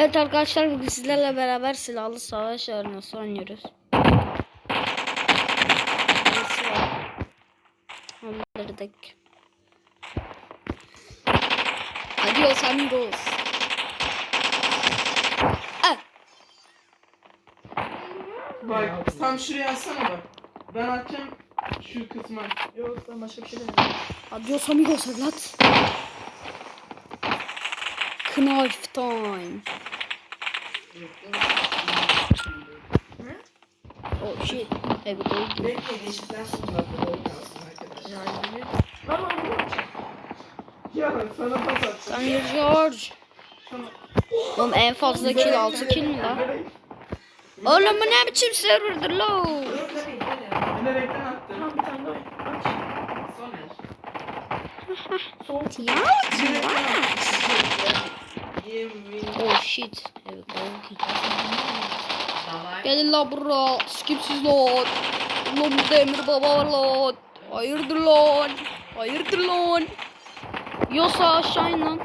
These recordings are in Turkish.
Evet arkadaşlar bugün sizlerle beraber silahlı savaş arenası oynuyoruz. Onları Adios amigos. Ah, Bak tam şuraya atsana bak. Ben atacağım şu kısma. Yok ben başka bir şey demiyorum. adios amigos evlat. Knife time. Oh shit. Evet oldu. Bekle geçtikten sonra da doğru kalsın arkadaşlar. Lan bu. Ya sana pas atacağım. Sen George. Sana... Oğlum en fazla kill 6 kill mi lan? Oğlum bu ne biçim serverdır lo? Reklam attım. Tamam bir tane daha. Aç. Soner. Sol. Ya. Oh shit. Gelin la bura. Skipsiz lan. Ulan bu demir baba var lan. Hayırdır lan. Hayırdır lan. Yosa aşağı in lan.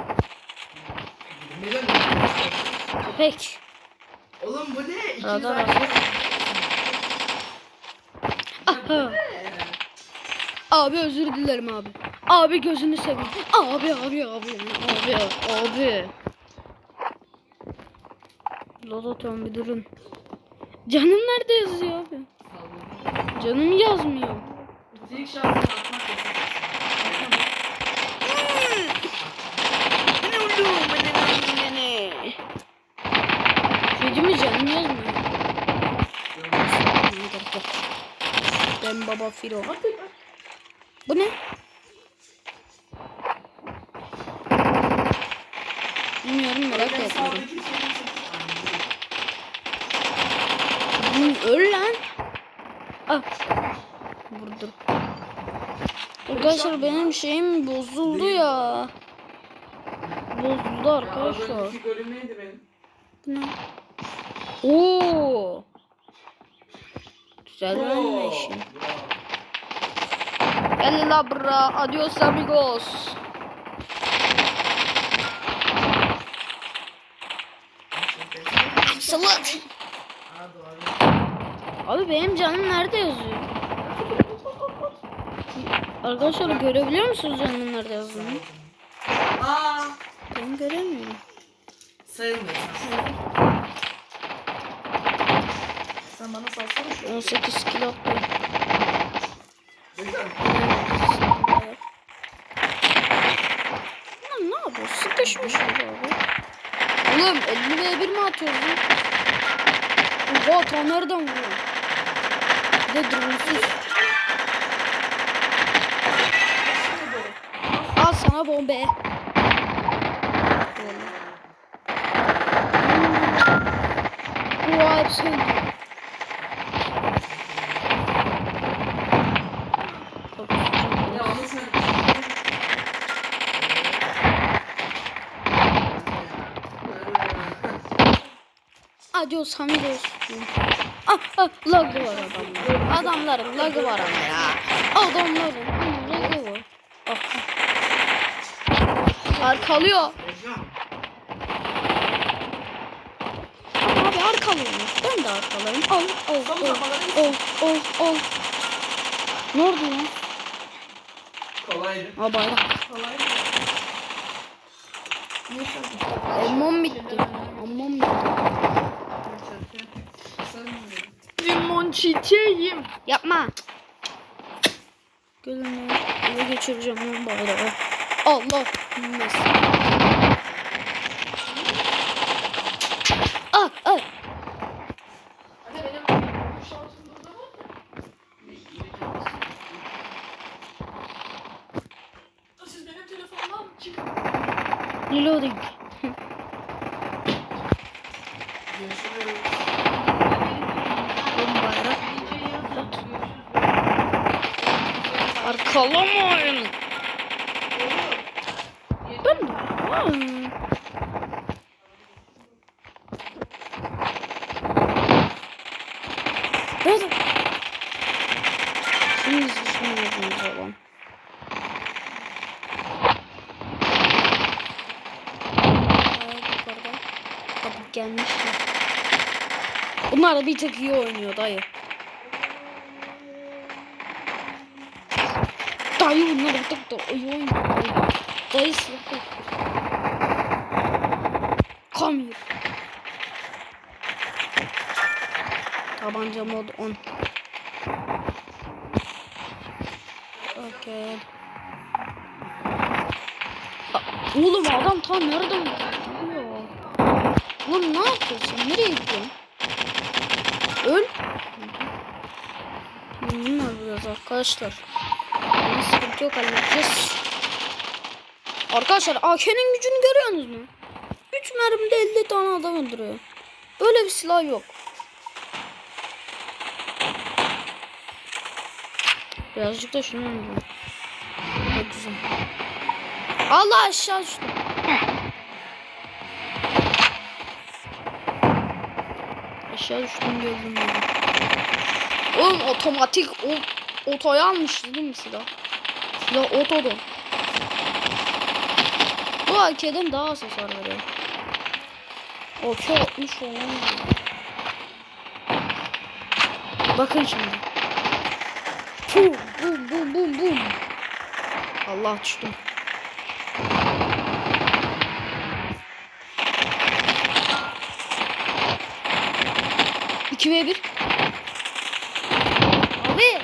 Köpek. Oğlum bu ne? Aynı- hazır. Aha. Abi özür dilerim abi. Abi gözünü seveyim. Abi abi abi abi abi. Lodoton bir durun. Canım nerede yazıyor abi? Canım yazmıyor. İlk şansını atmak. Çocuğumu canım yazmıyor. Ben baba Firo. Bu ne? Bilmiyorum merak ettim. Hı, Öl lan. Ah. Vurdum. Arkadaşlar benim şeyim bozuldu ya. Bozuldu arkadaşlar. ne? Oo. Güzel Oo. animation. Gel la bra. Adios amigos. Salat. Abi benim canım nerede yazıyor? Arkadaşlar görebiliyor musunuz canım nerede yazdığını? Aa Ben göremiyorum. sayılmıyor. Sen bana salsana şu. 18 kilo attı. Güzel. Lan ne yapıyor? Sıkışmış burada abi. Oğlum 50 ve 1 mi atıyoruz? Oha ta nereden vuruyor? De dronesuz. Al sana bombe. Oha hepsi. Adios amigos. Ah lagı var adamlar. Adamların lagı var ama ya. Adamların lagı var. Ah. Arkalıyor. Abi arkalıyormuş. Ben de arkalarım. Al, al, al, al, al, al. Ne oldu lan? Kolaydı. Aa bayrak. Kolay mı? Niye sen? Limon bitti. Limon bitti. Limon çiçeğim. Yapma. Gülüm ya. Eve geçireceğim lan bayrağı. Allah. Bilmez. Kalama oyunu. Ben hmm. Böyle. Şimdi şimdi şey yapacağız olan. Gelmiş. Bunlar da bir tek iyi oynuyor dayı. Dayı bunlar bir tık da iyi oynuyor. Dayı, silahı. Come here. Tabanca mod 10. Okay. Oğlum adam tam nereden vuruyor? Oğlum ne yapıyorsun? Nereye gidiyorsun? Öl. Bunlar biraz arkadaşlar. Yok halledeceğiz. Arkadaşlar AK'nin gücünü görüyorsunuz mu? 3 mermide 50 tane adam öldürüyor. Böyle bir silah yok. Birazcık da şunu öldürüyor. Allah aşağı düştüm. Aşağı düştüm gördüm. Oğlum otomatik o, otoya almıştı değil mi silah? Silah otodu. Bu AK'den daha az hasar veriyor. AK 60 falan. Bakın şimdi. Pum bum bum bum bum. Allah düştüm. İki ve bir. Abi.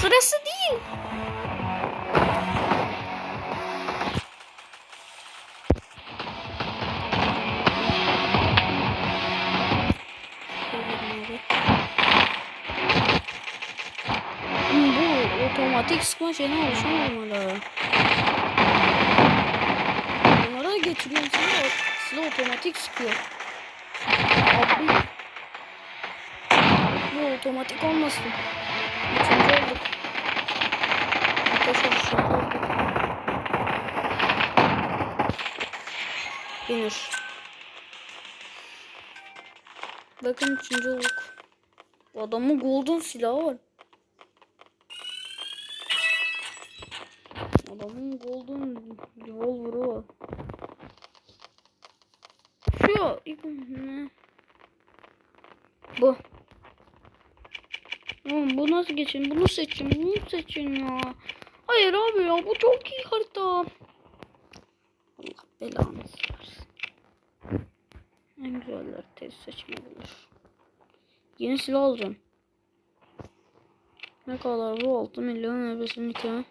Sırası Otomatik sıkma şeyine. Bunlara da getiriyorum silah, silah otomatik sıkıyor. Abi. Bu otomatik olmasın. Üçüncü olduk. An olduk. Yenir. Bakın üçüncü olduk. Adamın golden silahı var. Adamın golden revolver'ı var. Şu? Bu. Oğlum bu nasıl geçin? Bunu seçin. Bunu seçin ya. Hayır abi ya bu çok iyi harita. Allah belanı versin. En güzeller tez seçmelidir. Yeni silah alacağım. Ne kadar bu? 6 milyon ebesinin nikahı.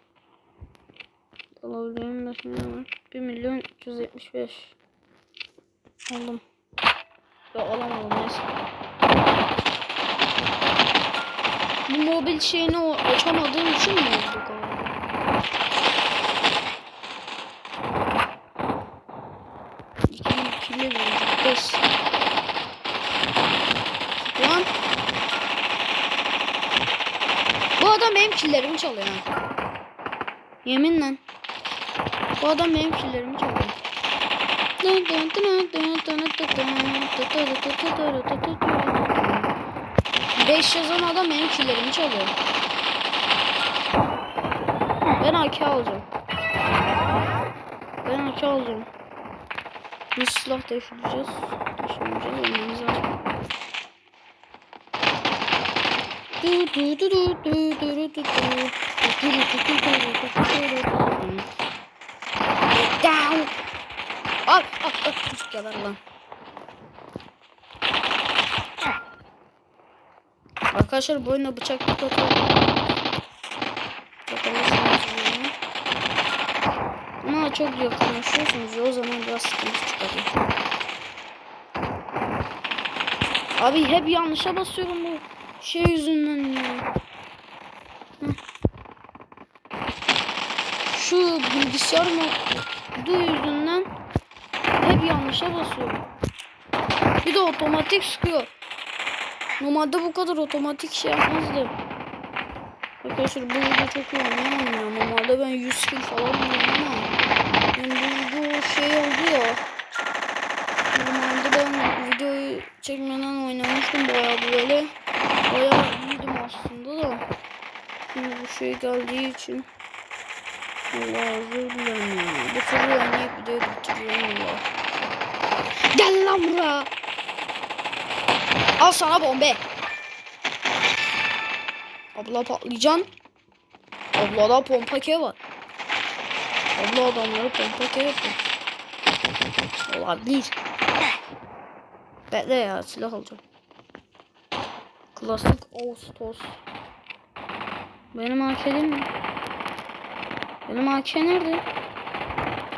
Alabileceğim 5 milyon var. 1 milyon 375. Aldım. Ya alamadım neyse. Bu mobil şeyini açamadığım için mi oldu galiba? İki kilo verecek. Beş. Lan. Bu adam benim killerimi çalıyor. Yeminle. Bu adam benim killerimi çalıyor. 5 yazan adam benim killerimi çalıyor. Ben AK alacağım. Ben AK alacağım. Bir silah değiştireceğiz. Değiştireceğiz. Olmamız lazım. Du du du du du du du du du. Du du du du du du du du du. Down. Al. Çocuk geber lan. Arkadaşlar bu oyunda bıçak. Bakalım Ama çok yakınlaşıyorsunuz ya, o zaman biraz sıkıntı çıkıyor. Abi hep yanlışa basıyorum bu şey yüzünden ya. Şu bilgisayar modu yüzünden hep yanlışa basıyorum. Bir de otomatik sıkıyor. Normalde bu kadar otomatik şey yapmazdı. Arkadaşlar bu video çok iyi oynayamam ya. Normalde ben 100 kill falan oynuyorum ama. Yani bu video şey oldu ya. Normalde ben videoyu çekmeden oynamıştım bayağı böyle. Bayağı iyiydim aslında da. Şimdi bu şey geldiği için. Allah özür dilerim ya. Bu türlü oynayıp bitiriyorum Allah. Gel lan buraya. Al sana bombe. Abla patlayacaksın. Ablada pompa ke var. Abla adamları pompa ke yapıyor. Olabilir. Bekle ya silah alacağım. Klasik Ağustos. Benim AK değil mi? Benim AK nerede?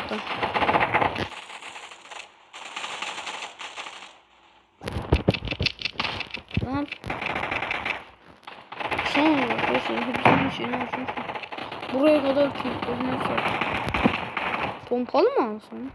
Burada. Lan. Son hepsinin şeyini alsın. Buraya kadar kilitledim Pompalı mı alsın?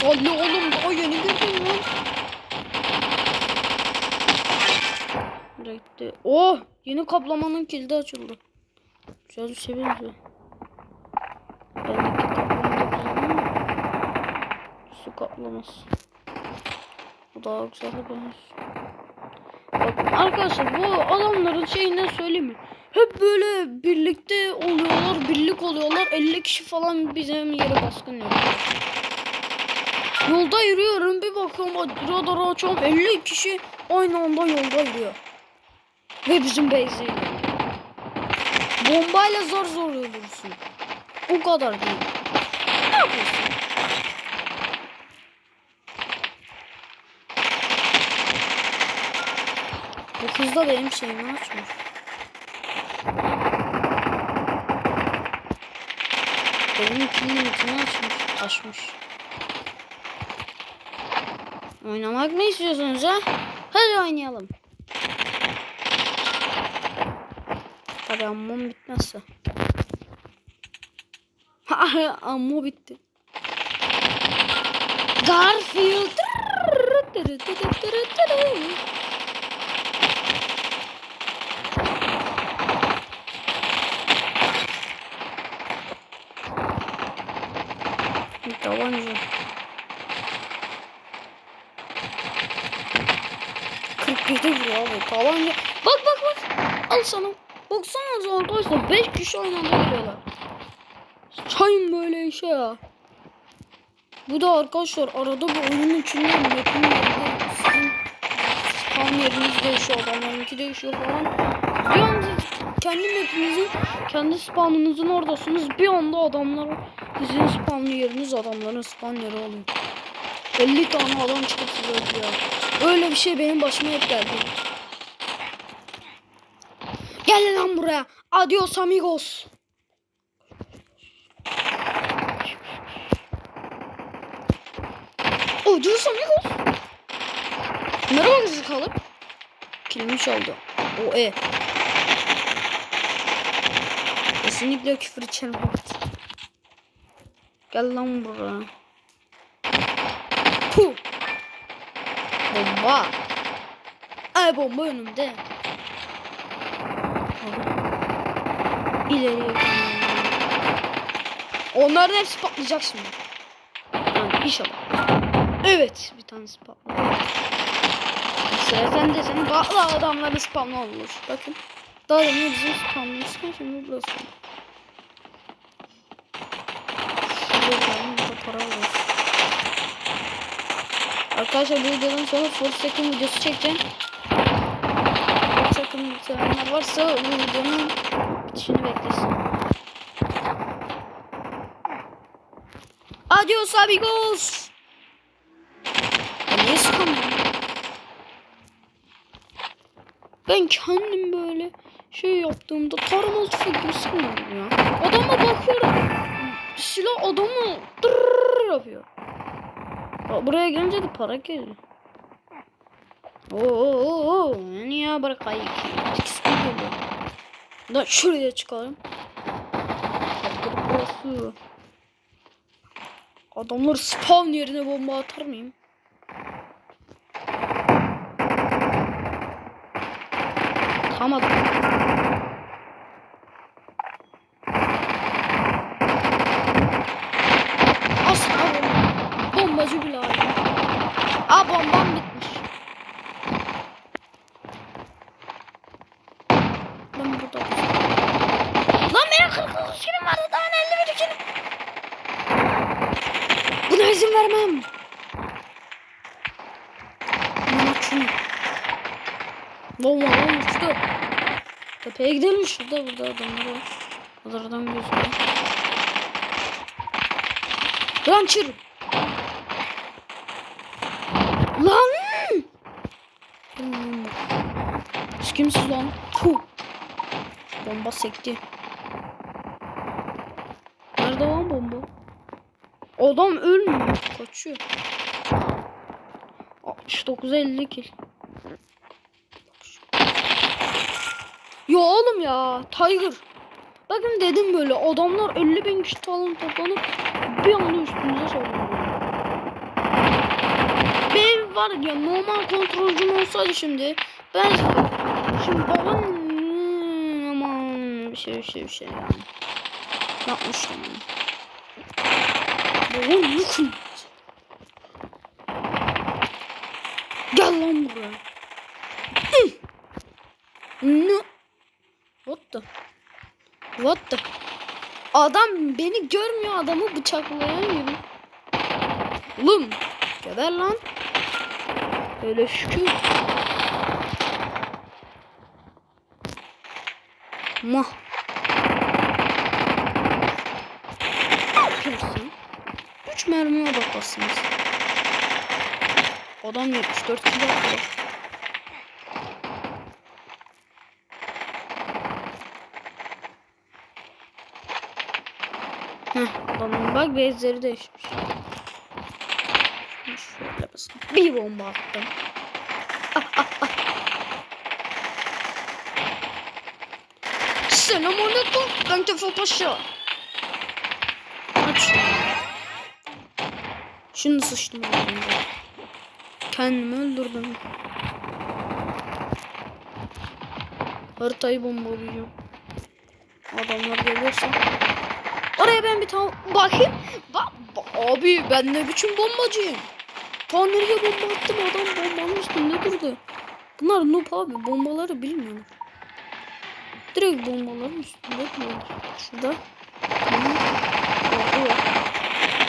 Salli oğlum daha yeni girdim lan. Direkte. Oh yeni kaplamanın kilidi açıldı. Güzel bir şey benziyor. Bendeki kaplama da su kaplaması. Bu daha güzel de. Bakın arkadaşlar bu adamların şeyinden söyleyeyim mi? Hep böyle birlikte oluyorlar, birlik oluyorlar. 50 kişi falan bizim yere baskın yapıyor. Yolda yürüyorum bir bakıyorum radar açıyorum 50 kişi aynı anda yolda yürüyor. Ve bizim base'e Bombayla zor zor öldürürsün. O kadar değil. Ne yapıyorsun? Bu kız da benim şeyimi açmış. Benim kill limitini açmış. Açmış. Oynamak mı istiyorsunuz ha? Hadi oynayalım. Tabii ammam bitmezse. Ammo bitti. Garfield. Tabanca. 47 vuruyor abi. Tabanca. Bak bak bak. Al sana. Baksanıza arkadaşlar 5 kişi aynı anda geliyorlar. Çayın böyle işe ya. Bu da arkadaşlar arada bir oyunun içinde map'in yerinde sizin spawn yeriniz değişiyor adamlarınki değişiyor falan. Bir anda kendi map'inizin kendi spawn'ınızın oradasınız bir anda adamlar sizin spawn yeriniz adamların spawn yeri oluyor. 50 tane adam çıkıp size öldürüyor. Öyle bir şey benim başıma hep geldi. Gel lan buraya. Adios amigos. Adios amigos. Merhaba kızı kalıp. Kilimi çaldı. O e. Kesinlikle küfür içerim. Gel lan buraya. Puh. Bomba. Ay bomba önümde. İleriye. Onların hepsi patlayacak şimdi. Yani inşallah. Evet bir tanesi patladı. Sen de sen patla adamların spamlı olur. Bakın. Daha demin bizim spamlıyken şimdi burası. Şurada para var. Arkadaşlar bu videodan sonra full second videosu çekeceğim. Second sevenler varsa bu videonun bitişini beklesin. Adios amigos. Ya niye sıkamıyorum? Ben kendim böyle şey yaptığımda taramalı tüfek gibi sıkmıyorum ya. Adama bakıyorum. Silah adamı dırrrr yapıyor. Buraya gelince de para geliyor. Oo. Niye de geliyor. Da şuraya çıkalım. Adamlar spawn yerine bomba atar mıyım? Asla bomba. Bombacı bile abi. Aa bombam bitmiş. Ben burada. Lan benim 49 kilim vardı daha ne 51 kilim. Buna izin vermem. Aman şunu. Bomba lan uçtu. Tepeye gidelim şurada burada adamlar var. Onlardan gözüküyor. Lan çır. Lan! Hmm. Siz kimsiniz lan? Puh. Bomba sekti. Nerede lan bomba? Adam ölmüyor. Kaçıyor. 69 50 kill. Ya oğlum ya Tiger. Bakın dedim böyle adamlar 50 bin kişi falan toplanıp bir anda üstümüze saldırıyor. Benim var ya normal kontrolcüm olsaydı şimdi ben şimdi babam hmm, aman bir şey bir şey bir şey yani. Yapmıştım yani. Babam. Gel lan buraya. Hı. Ne? What the? What the? Adam beni görmüyor adamı bıçaklayamıyorum. Oğlum geber lan. Öyle şükür. Mah. Ne yapıyorsun? Mermiye bakarsınız. Adam 74 kilo bak bezleri değişmiş. Şöyle basın. Bir bomba attım. Selamünaleyküm. Ben Tefe Paşa. Aç. Şunu sıçtım ağzımda. Kendimi öldürdüm. Haritayı bombalayacağım. Adamlar gelirse. Oraya ben bir tane bakayım. Bak, ba- abi ben ne biçim bombacıyım. Ta nereye bomba attım adam bombanın üstünde durdu. Bunlar noob abi bombaları bilmiyorlar. Direkt bombaların üstünde duruyorlar. Şurada. Orada.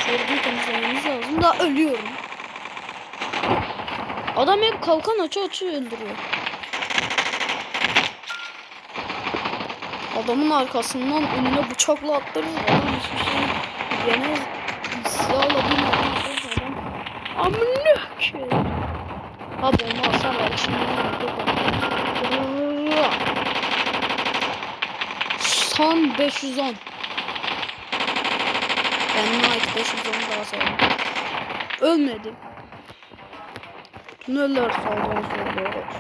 Şurada temizlememiz lazım. Daha ölüyorum. Adam hep kalkan açı açı öldürüyor. Adamın arkasından önüne bıçakla attırır. Adam hiçbir şey yemez. Silahla bir adam. Amına ki. Ha bomba hasar var. Şimdi Son 510. Kendime ait 510 daha sayalım. Ölmedi. Tüneller sağdan sola,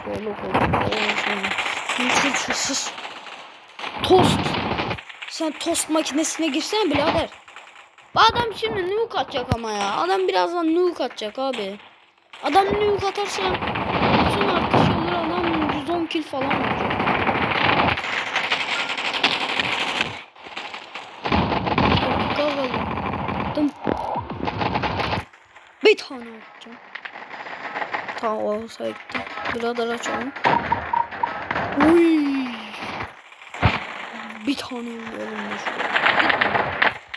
sola kola, sola sola. Sus. Tost. Sen tost makinesine girsene birader. Adam şimdi nuke atacak ama ya. Adam birazdan nuke atacak abi. Adam nuke atarsa bütün arkadaşlar adam 110 kill falan olacak. Bir tane atacağım. Tamam olsa gitti. Birader açalım. Uy. Bir tane olmuş.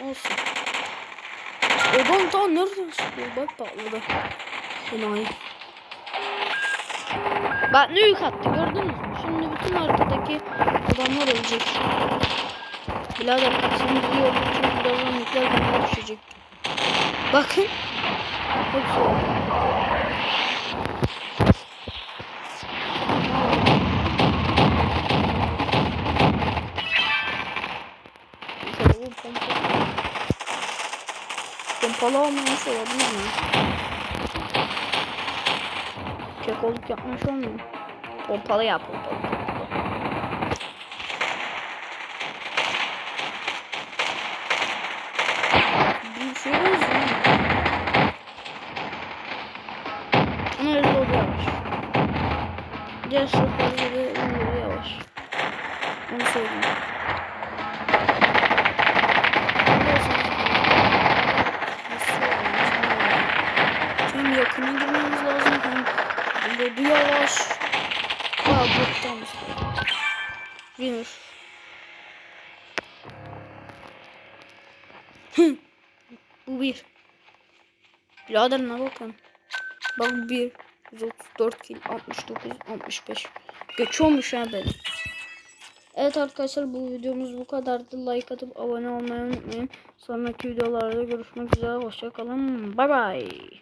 Olsun. Odan daha nereden çıkıyor? Bak patladı. Enayi. Bak ne yük attı gördün mü? Şimdi bütün arkadaki adamlar ölecek. Birader sen biliyor çünkü birazdan nükleer bomba düşecek. Bakın. Hepsi oldu. Şöyle bu pompa. Pompalı olmamış olabilir mi? kekoluk yapmış olmuyor. Pompalı yap pompalı. pompalı. Bir şey benziyor. Ama öyle oldu yavaş. Diğer sokakları göre öyle yavaş. Onu söyleyeyim. Hı. Bu bir. Birader ne bakın. Bak bir. 134 kill 69 65. Geçiyormuş ha benim. Evet arkadaşlar bu videomuz bu kadardı. Like atıp abone olmayı unutmayın. Sonraki videolarda görüşmek üzere. Hoşçakalın. Bay bay.